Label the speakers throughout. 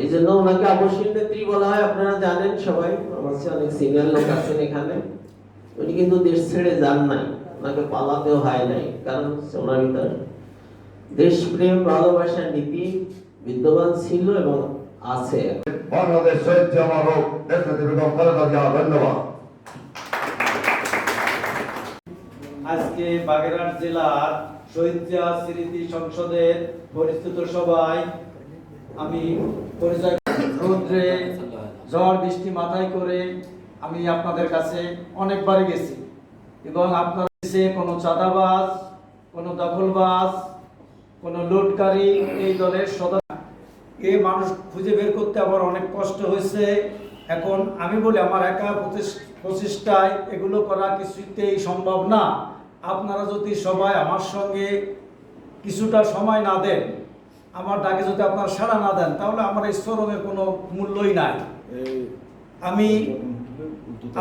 Speaker 1: এই জন্য ওনাকে অবশ্যই নেত্রী বলা হয় আপনারা জানেন সবাই আমার চেয়ে অনেক সিনিয়র লোক আছেন এখানে। উনি কিন্তু দেশ ছেড়ে যান নাই ওনাকে পালাতেও হয় নাই কারণ হচ্ছে ওনার ভিতর দেশপ্রেম ভালোবাসার নীতি বিদ্যমান ছিল এবং আছে।
Speaker 2: বাংলাদেশ শহীদ জামার হোক দেশনেত্রী বেগম খালেদা জিয়া ধন্যবাদ।
Speaker 3: আজকে বাগেরহাট জেলার শহীদ জিয়া স্মৃতি সংসদের পরিস্থিত সভায় আমি রৌদ্রে, ঝড়, বৃষ্টি মাথায় করে আমি আপনাদের কাছে অনেকবার গেছি। এবং আপনার দেশে কোনো চাঁদাবাজ, কোনো দখলবাজ, কোনো লুটকারী এই দলের সদস্য এ মানুষ খুঁজে বের করতে আমার অনেক কষ্ট হয়েছে। এখন আমি বলি, আমার একা প্রচেষ- প্রচেষ্টায় এগুলো করা কিছুতেই সম্ভব না। আপনারা যদি সবাই আমার সঙ্গে কিছুটা সময় না দেন আমার ডাকে যদি আপনারা সাড়া না দেন, তাহলে আমার এই শ্রমের কোনো মূল্যই নাই। আমি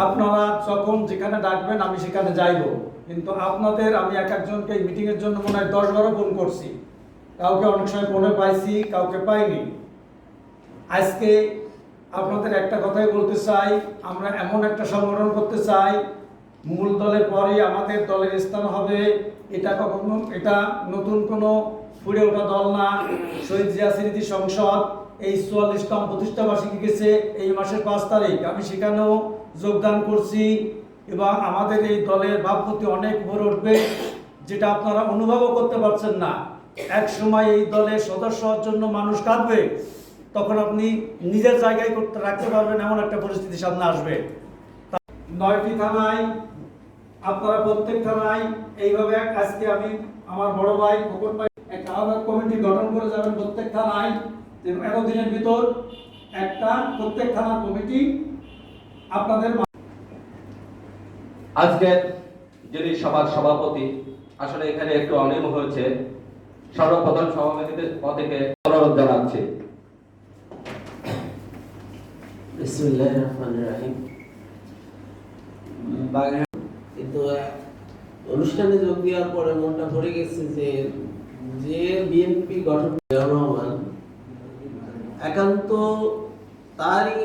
Speaker 3: আপনারা যখন যেখানে ডাকবেন, আমি সেখানে যাইব। কিন্তু আপনাদের, আমি এক একজনকে এই মিটিংয়ের জন্য মনে হয় দশ বারো ফোন করছি। কাউকে অনেক সময় ফোনে পাইছি, কাউকে পাইনি। আজকে আপনাদের একটা কথাই বলতে চাই, আমরা এমন একটা সংগঠন করতে চাই, মূল দলের পরে আমাদের দলের স্থান হবে। এটা কখনো, এটা নতুন কোনো ফুড়ে ওঠা দল না। শহীদ জিয়া স্মৃতি সংসদ, এই চুয়াল্লিশতম প্রতিষ্ঠা বার্ষিকী গেছে এই মাসের পাঁচ তারিখ। আমি সেখানেও যোগদান করছি এবং আমাদের এই দলের ভাবমূর্তি অনেক ভরে উঠবে, যেটা আপনারা অনুভবও করতে পারছেন না। এক সময় এই দলের সদস্য হওয়ার জন্য মানুষ কাঁদবে, তখন আপনি নিজের জায়গায় করতে রাখতে পারবেন এমন একটা পরিস্থিতি সামনে আসবে। নয়টি থানায়, আপনারা প্রত্যেক থানায়, এইভাবে আজকে আমি আমার বড় ভাই, খোকন ভাই একটা আলাদা কমিটি গঠন করে যাবেন প্রত্যেক থানায়। এত দিনের ভিতর একটা প্রত্যেক থানার কমিটি আপনাদের
Speaker 4: আজকের যিনি সভার সভাপতি আসলে এখানে একটু অনিয়ম হয়েছে সর্বপ্রথম সভাপতিদের পদেকে অনুরোধ জানাচ্ছি।
Speaker 1: কিন্তু অনুষ্ঠানে যোগ দেওয়ার পরে মনটা ভরে গেছে যে যে বিএনপি গঠন রহমান, একান্ত তারই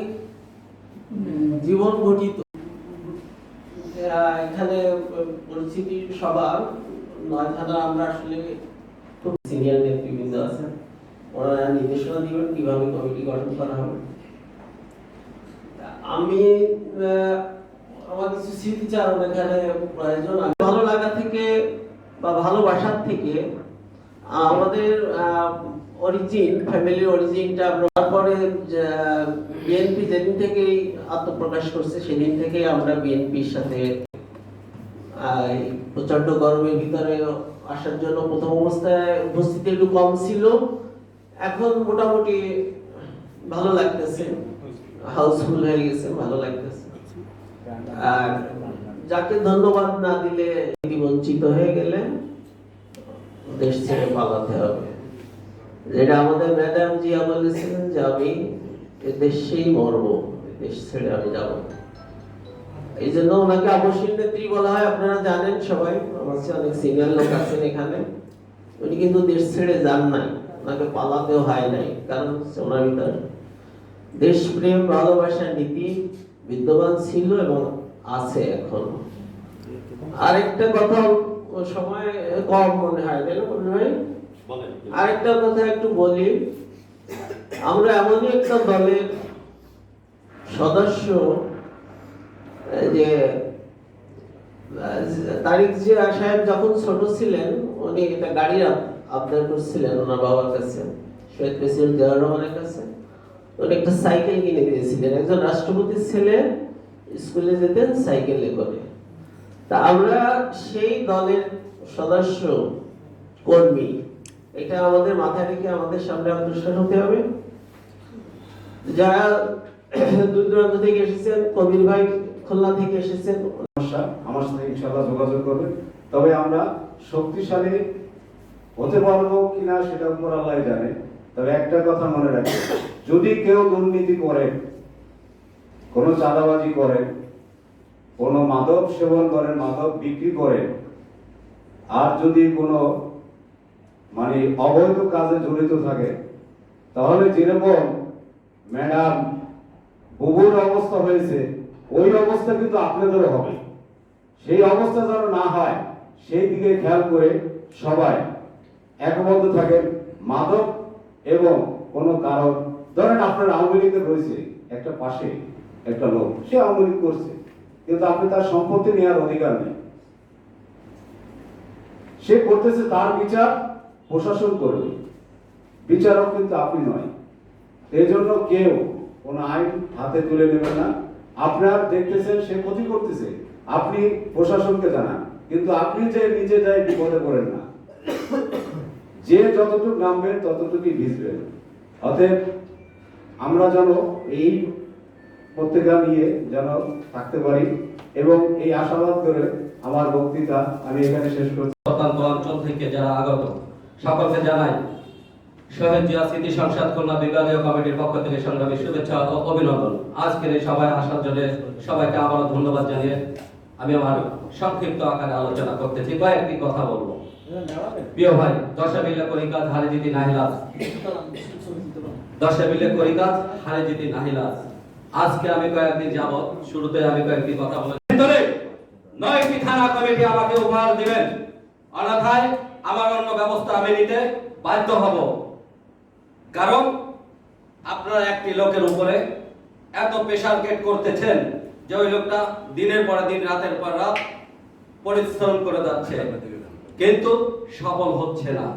Speaker 1: জীবন ঘটিত এখানে পরিচিতি সভা নয় থানা আমরা আসলে খুব সিনিয়র নেতৃবৃন্দ আছেন। ওনারা নির্দেশনা দিবেন কীভাবে কমিটি গঠন করা হবে। আমি আমার কিছু স্মৃতিচারণ এখানে প্রয়োজন। ভালো লাগা থেকে বা ভালোবাসার থেকে আমাদের অরিজিন ফ্যামিলির অরিজিনটা আমরা তারপরে বিএনপি যেদিন থেকেই আত্মপ্রকাশ করছে, সেদিন থেকেই আমরা বিএনপির সাথে প্রচণ্ড গরমের ভিতরে আসার জন্য প্রথম অবস্থায় উপস্থিতি একটু কম ছিল। এখন মোটামুটি ভালো লাগতেছে। হাউসফুল হয়ে গেছে, ভালো লাগতেছে। আর যাকে ধন্যবাদ না দিলে বঞ্চিত হয়ে গেলে দেশ ছেড়ে পালাতে হবে। যেটা আমাদের ম্যাডাম জিয়া বলেছিলেন যে আমি দেশেই মরবো দেশ ছেড়ে আমি যাব। এই জন্য ওনাকে অবশ্যই নেত্রী বলা হয়, আপনারা জানেন সবাই, আমার চেয়ে অনেক সিনিয়র লোক আছেন এখানে। উনি কিন্তু দেশ ছেড়ে যান নাই, ওনাকে পালাতেও হয় নাই, কারণ ওনার ভিতর দেশপ্রেম, ভালোবাসার নীতি বিদ্যমান ছিল এবং আছে এখন। আরেকটা কথা সময় কম মনে হয় তাই না হয়? আরেকটা কথা একটু বলি আমরা এমনই একটা দলের সদস্য যে তারিক জিয়া সাহেব যখন ছোট ছিলেন উনি একটা গাড়ি আব- আবদার করছিলেন ওনার বাবার কাছে শহীদ প্রেসিডেন্ট জিয়াউর রহমানের কাছে। উনি একটা সাইকেল কিনে দিয়েছিলেন। একজন রাষ্ট্রপতির ছেলে স্কুলে যেতেন সাইকেলে করে। তা আমরা সেই দলের সদস্য কর্মী, এটা আমাদের মাথায় রেখে আমাদের সামনে অগ্রসর হতে হবে। যারা দূর দূরান্ত থেকে এসেছেন, কবির ভাই খুলনা থেকে এসেছেন
Speaker 5: আমার সাথে ইনশাআল্লাহ যোগাযোগ করবে তবে আমরা শক্তিশালী হতে পারব কিনা সেটা উপর আল্লাহ জানে। তবে একটা কথা মনে রাখবে যদি কেউ দুর্নীতি করে, কোনো চাঁদাবাজি করে কোনো মাদক সেবন করে, মাদক বিক্রি করে, আর যদি কোনো মানে অবৈধ কাজে জড়িত থাকে, তাহলে যেরকম ম্যাডাম বুবুর অবস্থা হয়েছে, ওই অবস্থা কিন্তু আপনাদেরও হবে। সেই অবস্থা যেন না হয়, সেই দিকে খেয়াল করে সবাই একবদ্ধ থাকেন। মাদক এবং কোনো কারণ, ধরেন আপনার আওয়ামী লীগের রয়েছে একটা পাশে একটা লোক, সে আওয়ামী লীগ করছে। কিন্তু আপনি তার সম্পত্তি নেওয়ার অধিকার নেই। সে করতেছে তার বিচার, প্রশাসন করবে। বিচারক কিন্তু আপনি নয়। এই জন্য কেউ কোনো আইন হাতে তুলে নেবেন না। আপনার দেখতেছেন, সে ক্ষতি করতেছে। আপনি প্রশাসনকে জানান। কিন্তু আপনি যে নিজে যাই বিপদে পড়েন না। যে যতটুকু নামবেন, ততটুকুই ভিজবেন। অতএব আমরা যেন এই প্রত্যেকটা নিয়ে যেন থাকতে পারি। এবং এই আশাবাদ করে আমার বক্তৃতা আমি এখানে শেষ করছি।
Speaker 4: প্রত্যন্ত অঞ্চল থেকে যারা আগত, সকলকে জানাই, শহীদ জিয়া স্মৃতি সংসদ বিভাগীয় কমিটির পক্ষ থেকে সংগ্রামী শুভেচ্ছা ও অভিনন্দন। আজকের এই আসার জন্য সবাইকে আবারও ধন্যবাদ জানিয়ে আমি আমার সংক্ষিপ্ত আকারে আলোচনা করতেছি। কয়েকটি কথা বলব। প্রিয় ভাই, দশে মিলে করি কাজ হারে জিতি নাহিলাস। দশে মিলে করি কাজ হারে জিতি নাহিলাস। আজকে আমি কয়েকদিন যাব শুরুতে আমি কয়েকটি কথা বলে ভিতরে নয়টি থানা কমিটি আমাকে উপহার দিবেন। অন্যথায় আমার অন্য ব্যবস্থা আমি নিতে বাধ্য হব। কারণ আপনারা একটি লোকের উপরে এত প্রেশার গেট করতেছেন যে ওই লোকটা দিনের পর দিন, রাতের পর রাত পরিশ্রম করে যাচ্ছে। কিন্তু সফল হচ্ছে না।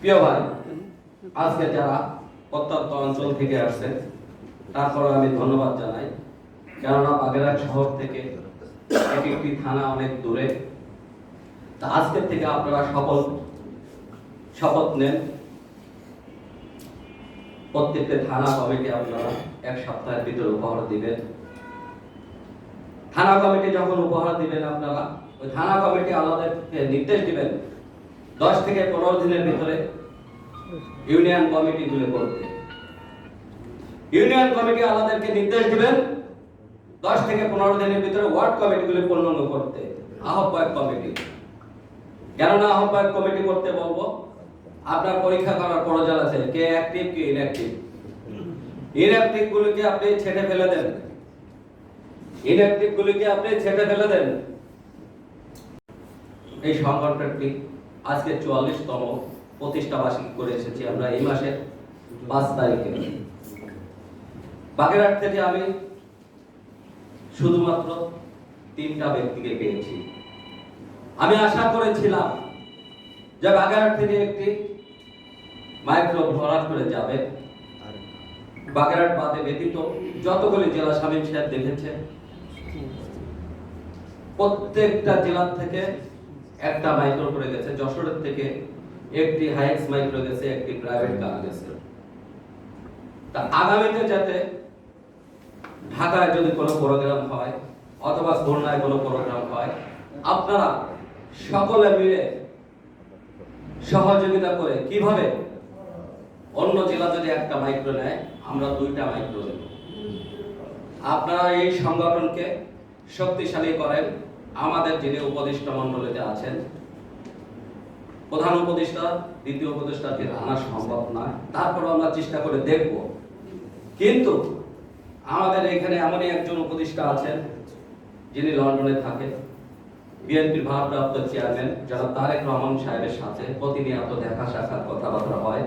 Speaker 4: প্রিয় ভাই, আজকে যারা প্রত্যন্ত অঞ্চল থেকে আসছেন তারপরে আমি ধন্যবাদ জানাই। কেননা বাগেরহাট শহর থেকে এক একটি থানা অনেক দূরে। তা আজকের থেকে আপনারা শপথ শপথ নেন। প্রত্যেকটা থানা কমিটি আপনারা এক সপ্তাহের ভিতরে উপহার দিবেন। থানা কমিটি যখন উপহার দিবেন আপনারা, ওই থানা কমিটি আমাদেরকে নির্দেশ দিবেন দশ থেকে পনেরো দিনের ভিতরে ইউনিয়ন কমিটি গুলো করতে ইউনিয়ন কমিটি আমাদেরকে নির্দেশ দিবেন দশ থেকে পনেরো দিনের ভিতরে ওয়ার্ড কমিটিগুলি পূর্ণাঙ্গ করতে, আহ্বায়ক কমিটি। কেননা আহ্বায়ক কমিটি করতে বলব, আপনার পরীক্ষা করার প্রয়োজন আছে? কে অ্যাক্টিভ কে ইনঅ্যাক্টিভ ইনঅ্যাক্টিভ গুলিকে আপনি ছেটে ফেলে দেন। ইনঅ্যাক্টিভ গুলিকে আপনি ছেটে ফেলে দেন। এই সংগঠনটি আজকে চুয়াল্লিশতম প্রতিষ্ঠা করে এসেছি আমরা এই মাসের পাঁচ তারিখে। বাগেরহাট থেকে আমি শুধুমাত্র তিনটা ব্যক্তিকে পেয়েছি। আমি আশা করেছিলাম যে বাগেরহাট থেকে একটি মাইক্রো ভরাট করে যাবে। বাগেরহাট বাদে ব্যতীত যতগুলি জেলা স্বামী সাহেব দেখেছে প্রত্যেকটা জেলা থেকে একটা মাইক্রো করে গেছে। যশোরের থেকে একটি হাইক্স মাইক্রো গেছে, একটি প্রাইভেট কার গেছে। তা আগামীতে যাতে ঢাকায় যদি কোনো প্রোগ্রাম হয়, অথবা খুলনায় কোনো প্রোগ্রাম হয়, আপনারা সকলে মিলে সহযোগিতা করে কীভাবে অন্য জেলা যদি একটা মাইক্রো নেয়, আমরা দুইটা মাইক্রো নেব। আপনারা এই সংগঠনকে শক্তিশালী করেন। আমাদের যিনি উপদেষ্টা মণ্ডলীতে আছেন, প্রধান উপদেষ্টা, দ্বিতীয় উপদেষ্টাকে আনা সম্ভব নয় তারপর আমরা চেষ্টা করে দেখব। কিন্তু আমাদের এখানে এমনই একজন উপদেষ্টা আছেন, যিনি লন্ডনে থাকেন বিএনপির ভারপ্রাপ্ত চেয়ারম্যান যারা তারেক রহমান সাহেবের সাথে প্রতিনিয়ত দেখা সাক্ষাৎ কথাবার্তা হয়।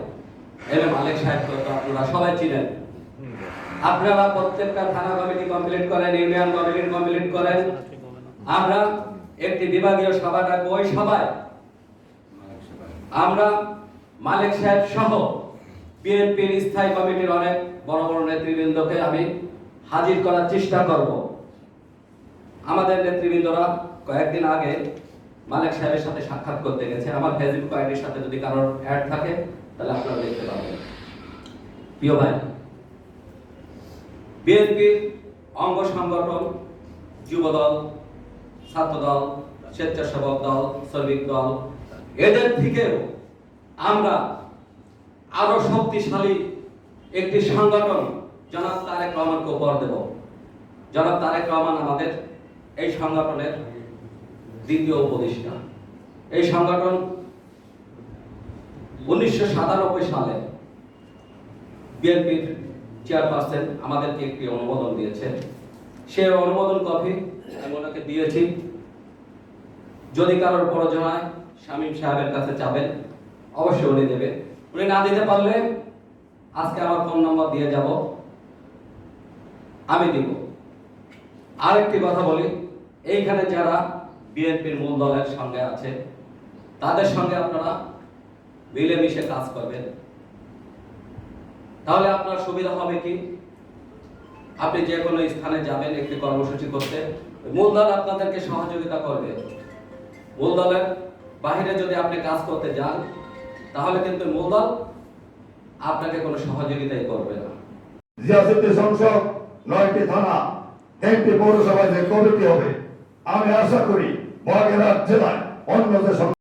Speaker 4: এম এ মালিক সাহেবকে তো আপনারা সবাই চিনেন। আপনারা প্রত্যেকটা থানা কমিটি কমপ্লিট করেন, ইউনিয়ন কমিটি কমপ্লিট করেন। আমরা একটি বিভাগীয় সভা ডাকবো, ওই সভায় আমরা মালিক সাহেব সহ বিএনপির স্থায়ী কমিটির অনেক বড় বড় নেতৃবৃন্দকে আমি হাজির করার চেষ্টা করব। আমাদের নেতৃবৃন্দরা কয়েকদিন আগে মালিক সাহেবের সাথে সাক্ষাৎ করতে গেছে। আমার ফেসবুক আইডির সাথে যদি কারোর অ্যাড থাকে, তাহলে আপনারা দেখতে পাবেন প্রিয় ভাই, বিএনপির অঙ্গ সংগঠন, যুবদল, ছাত্রদল, স্বেচ্ছাসেবক দল, শ্রমিক দল, এদের থেকেও আমরা আরও শক্তিশালী একটি সংগঠন জনাব তারেক রহমানকে উপহার দেব। জনাব তারেক রহমান আমাদের এই সংগঠনের দ্বিতীয় উপদেষ্টা। এই সংগঠন উনিশশো সাতানব্বই সালে বিএনপির চেয়ারপারসন আমাদেরকে একটি অনুমোদন দিয়েছে। সেই অনুমোদন কপি আমি ওনাকে দিয়েছি। যদি কারোর প্রয়োজন হয়, শামীম সাহেবের কাছে যাবেন। অবশ্যই উনি দেবে উনি না দিতে পারলে আজকে আমার ফোন নাম্বার দিয়ে যাব। আমি দিব। আরেকটি কথা বলি, এইখানে যারা বিএনপির মূল দলের সঙ্গে আছে, তাদের সঙ্গে আপনারা মিলেমিশে কাজ করবেন। তাহলে আপনার সুবিধা হবে কি? আপনি যে কোনো স্থানে যাবেন, একটি কর্মসূচি করতে। মূল দল আপনাদেরকে সহযোগিতা করবে। মূল দলের বাহিরে যদি আপনি কাজ করতে যান তাহলে কিন্তু মূল দল আপনাকে কোনো সহযোগিতাই করবে না।
Speaker 2: জিয়াসিদ্দি সংসদ, নয়টি থানা, তিনটি পৌরসভায় যে কমিটি হবে, আমি আশা করি বাগেরহাট জেলায় অন্য যে